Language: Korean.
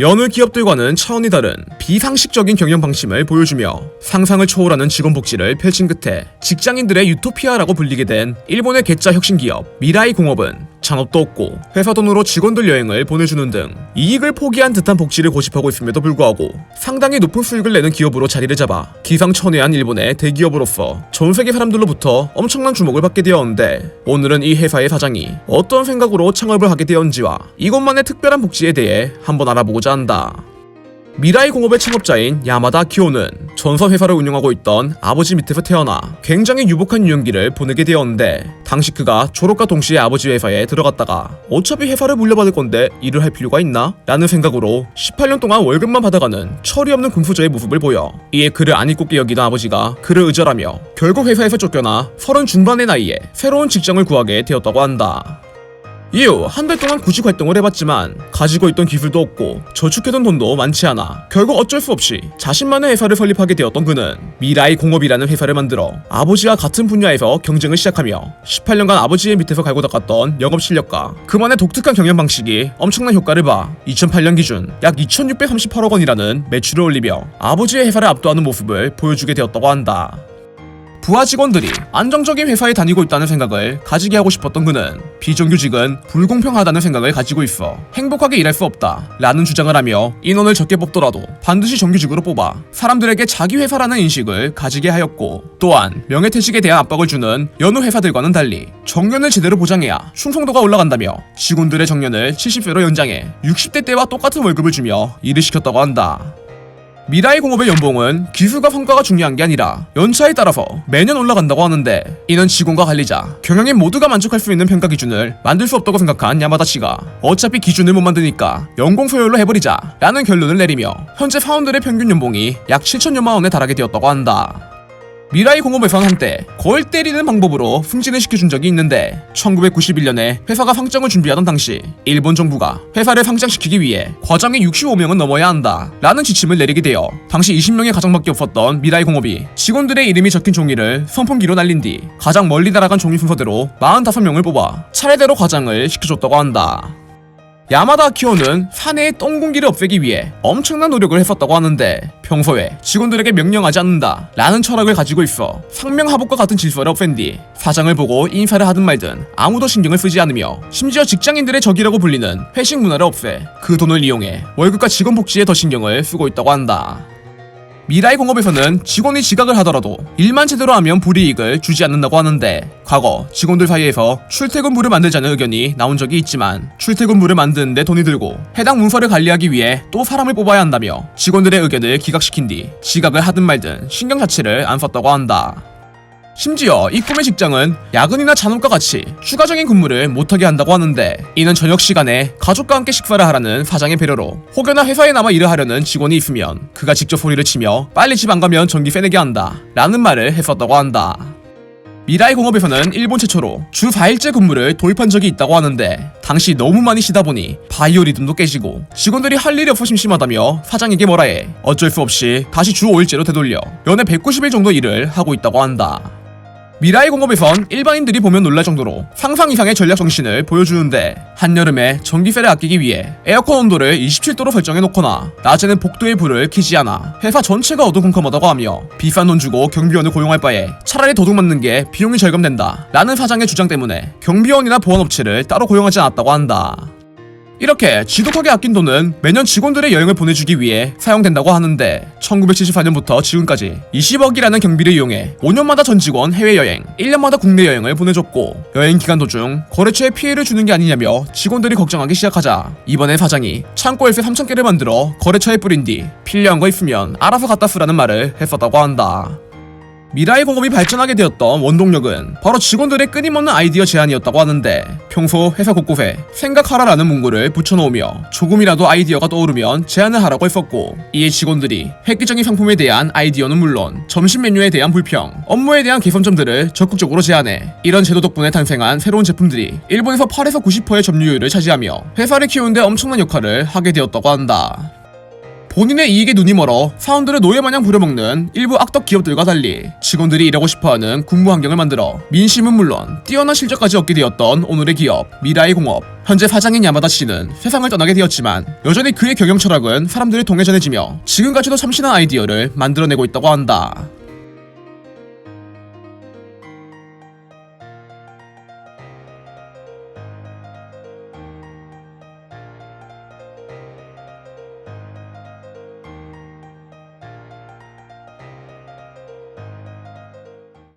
여느 기업들과는 차원이 다른 비상식적인 경영 방침을 보여주며 상상을 초월하는 직원 복지를 펼친 끝에 직장인들의 유토피아라고 불리게 된 일본의 개짜 혁신 기업 미라이 공업은 잔업도 없고 회사 돈으로 직원들 여행을 보내주는 등 이익을 포기한 듯한 복지를 고집하고 있음에도 불구하고 상당히 높은 수익을 내는 기업으로 자리를 잡아 기상천외한 일본의 대기업으로서 전 세계 사람들로부터 엄청난 주목을 받게 되었는데 오늘은 이 회사의 사장이 어떤 생각으로 창업을 하게 되었는지와 이것만의 특별한 복지에 대해 한번 알아보고자 한다. 미라이 공업의 창업자인 야마다 키오는 전서 회사를 운영하고 있던 아버지 밑에서 태어나 굉장히 유복한 유년기를 보내게 되었는데 당시 그가 졸업과 동시에 아버지 회사에 들어갔다가 어차피 회사를 물려받을 건데 일을 할 필요가 있나? 라는 생각으로 18년 동안 월급만 받아가는 철이 없는 군부저의 모습을 보여 이에 그를 안 잊고 여기던 아버지가 그를 의절하며 결국 회사에서 쫓겨나 서른 중반의 나이에 새로운 직장을 구하게 되었다고 한다. 이후 한 달 동안 구직 활동을 해봤지만 가지고 있던 기술도 없고 저축해둔 돈도 많지 않아 결국 어쩔 수 없이 자신만의 회사를 설립하게 되었던 그는 미라이 공업이라는 회사를 만들어 아버지와 같은 분야에서 경쟁을 시작하며 18년간 아버지의 밑에서 갈고 닦았던 영업 실력과 그만의 독특한 경영 방식이 엄청난 효과를 봐 2008년 기준 약 2638억 원이라는 매출을 올리며 아버지의 회사를 압도하는 모습을 보여주게 되었다고 한다. 부하 직원들이 안정적인 회사에 다니고 있다는 생각을 가지게 하고 싶었던 그는 비정규직은 불공평하다는 생각을 가지고 있어 행복하게 일할 수 없다 라는 주장을 하며 인원을 적게 뽑더라도 반드시 정규직으로 뽑아 사람들에게 자기 회사라는 인식을 가지게 하였고 또한 명예퇴직에 대한 압박을 주는 여느 회사들과는 달리 정년을 제대로 보장해야 충성도가 올라간다며 직원들의 정년을 70세로 연장해 60대 때와 똑같은 월급을 주며 일을 시켰다고 한다. 미라이 공업의 연봉은 기술과 성과가 중요한 게 아니라 연차에 따라서 매년 올라간다고 하는데 이는 직원과 관리자, 경영인 모두가 만족할 수 있는 평가 기준을 만들 수 없다고 생각한 야마다 씨가 어차피 기준을 못 만드니까 연공 소열로 해버리자 라는 결론을 내리며 현재 사원들의 평균 연봉이 약 7천여만 원에 달하게 되었다고 한다. 미라이 공업에선 한때 거울 때리는 방법으로 승진을 시켜준 적이 있는데 1991년에 회사가 상장을 준비하던 당시 일본 정부가 회사를 상장시키기 위해 과장이 65명은 넘어야 한다 라는 지침을 내리게 되어 당시 20명의 과장밖에 없었던 미라이 공업이 직원들의 이름이 적힌 종이를 선풍기로 날린 뒤 가장 멀리 날아간 종이 순서대로 45명을 뽑아 차례대로 과장을 시켜줬다고 한다. 야마다 아키오는 사내의 똥 공기를 없애기 위해 엄청난 노력을 했었다고 하는데 평소에 직원들에게 명령하지 않는다 라는 철학을 가지고 있어 상명하복과 같은 질서를 없앤 뒤 사장을 보고 인사를 하든 말든 아무도 신경을 쓰지 않으며 심지어 직장인들의 적이라고 불리는 회식 문화를 없애 그 돈을 이용해 월급과 직원 복지에 더 신경을 쓰고 있다고 한다. 미라이 공업에서는 직원이 지각을 하더라도 일만 제대로 하면 불이익을 주지 않는다고 하는데 과거 직원들 사이에서 출퇴근부를 만들자는 의견이 나온 적이 있지만 출퇴근부를 만드는데 돈이 들고 해당 문서를 관리하기 위해 또 사람을 뽑아야 한다며 직원들의 의견을 기각시킨 뒤 지각을 하든 말든 신경 자체를 안 썼다고 한다. 심지어 이 꿈의 직장은 야근이나 잔업과 같이 추가적인 근무를 못하게 한다고 하는데 이는 저녁 시간에 가족과 함께 식사를 하라는 사장의 배려로 혹여나 회사에 남아 일을 하려는 직원이 있으면 그가 직접 소리를 치며 빨리 집 안 가면 전기 세내게 한다 라는 말을 했었다고 한다. 미라이 공업에서는 일본 최초로 주 4일째 근무를 도입한 적이 있다고 하는데 당시 너무 많이 쉬다 보니 바이오 리듬도 깨지고 직원들이 할 일이 없어 심심하다며 사장에게 뭐라 해 어쩔 수 없이 다시 주 5일째로 되돌려 연애 190일 정도 일을 하고 있다고 한다. 미라이 공업에선 일반인들이 보면 놀랄 정도로 상상 이상의 전략 정신을 보여주는데 한여름에 전기세를 아끼기 위해 에어컨 온도를 27도로 설정해 놓거나 낮에는 복도에 불을 켜지 않아 회사 전체가 어두컴컴하다고 하며 비싼 돈 주고 경비원을 고용할 바에 차라리 도둑 맞는 게 비용이 절감된다 라는 사장의 주장 때문에 경비원이나 보안업체를 따로 고용하지 않았다고 한다. 이렇게 지독하게 아낀 돈은 매년 직원들의 여행을 보내주기 위해 사용된다고 하는데 1974년부터 지금까지 20억이라는 경비를 이용해 5년마다 전 직원 해외여행, 1년마다 국내 여행을 보내줬고 여행 기간 도중 거래처에 피해를 주는 게 아니냐며 직원들이 걱정하기 시작하자 이번에 사장이 창고에서 3,000개를 만들어 거래처에 뿌린 뒤 필요한 거 있으면 알아서 갖다 쓰라는 말을 했었다고 한다. 미라이 공업이 발전하게 되었던 원동력은 바로 직원들의 끊임없는 아이디어 제안이었다고 하는데 평소 회사 곳곳에 생각하라라는 문구를 붙여놓으며 조금이라도 아이디어가 떠오르면 제안을 하라고 했었고 이에 직원들이 획기적인 상품에 대한 아이디어는 물론 점심 메뉴에 대한 불평, 업무에 대한 개선점들을 적극적으로 제안해 이런 제도 덕분에 탄생한 새로운 제품들이 일본에서 8에서 90%의 점유율을 차지하며 회사를 키우는데 엄청난 역할을 하게 되었다고 한다. 본인의 이익에 눈이 멀어 사원들을 노예마냥 부려먹는 일부 악덕 기업들과 달리 직원들이 일하고 싶어하는 근무 환경을 만들어 민심은 물론 뛰어난 실적까지 얻게 되었던 오늘의 기업 미라이 공업 현재 사장인 야마다 씨는 세상을 떠나게 되었지만 여전히 그의 경영 철학은 사람들의 통해 전해지며 지금까지도 참신한 아이디어를 만들어내고 있다고 한다.